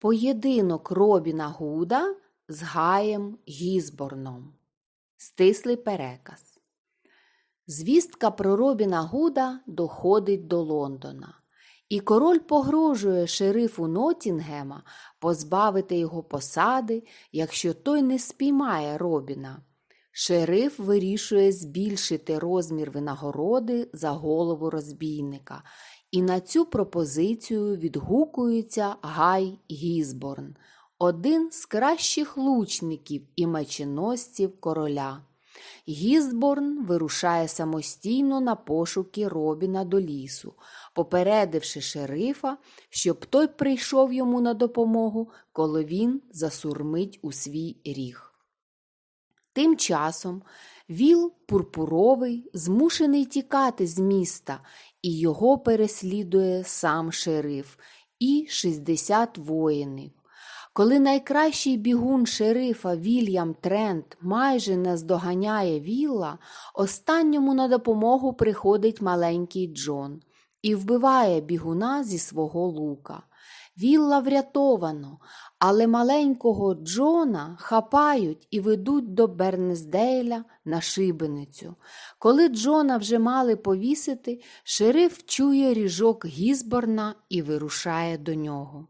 Поєдинок Робіна Гуда з Гаєм Гізборном. Стислий переказ. Звістка про Робіна Гуда доходить до Лондона, і король погрожує шерифу Нотінгема позбавити його посади, якщо той не спіймає Робіна. Шериф вирішує збільшити розмір винагороди за голову розбійника, і на цю пропозицію відгукується Гай Гізборн, один з кращих лучників і меченосців короля. Гізборн вирушає самостійно на пошуки Робіна до лісу, попередивши шерифа, щоб той прийшов йому на допомогу, коли він засурмить у свій ріг. Тим часом віл пурпуровий змушений тікати з міста, і його переслідує сам шериф і 60 воїнів. Коли найкращий бігун шерифа Вільям Трент майже наздоганяє Вілла, останньому на допомогу приходить маленький Джон і вбиває бігуна зі свого лука. Вілла врятовано, але маленького Джона хапають і ведуть до Бернесдейля на шибеницю. Коли Джона вже мали повісити, шериф чує ріжок Гізборна і вирушає до нього.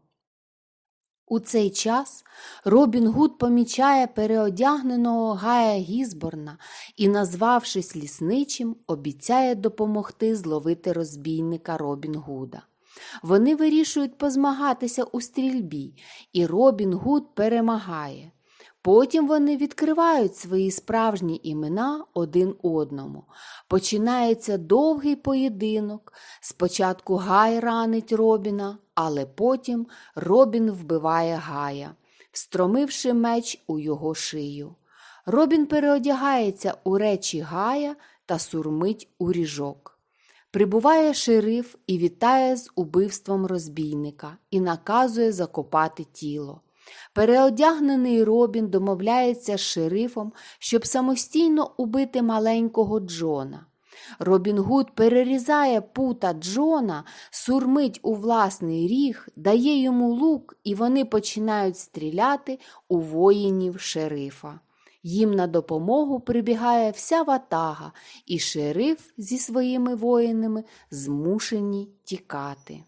У цей час Робін Гуд помічає переодягненого Гая Гізборна і, назвавшись лісничим, обіцяє допомогти зловити розбійника Робін Гуда. Вони вирішують позмагатися у стрільбі, і Робін Гуд перемагає. Потім вони відкривають свої справжні імена один одному. Починається довгий поєдинок. Спочатку Гай ранить Робіна, але потім Робін вбиває Гая, встромивши меч у його шию. Робін переодягається у речі Гая та сурмить у ріжок. Прибуває шериф і вітає з убивством розбійника і наказує закопати тіло. Переодягнений Робін домовляється з шерифом, щоб самостійно убити маленького Джона. Робін Гуд перерізає пута Джона, сурмить у власний ріг, дає йому лук, і вони починають стріляти у воїнів шерифа. Їм на допомогу прибігає вся ватага, і шериф зі своїми воїнами змушені тікати.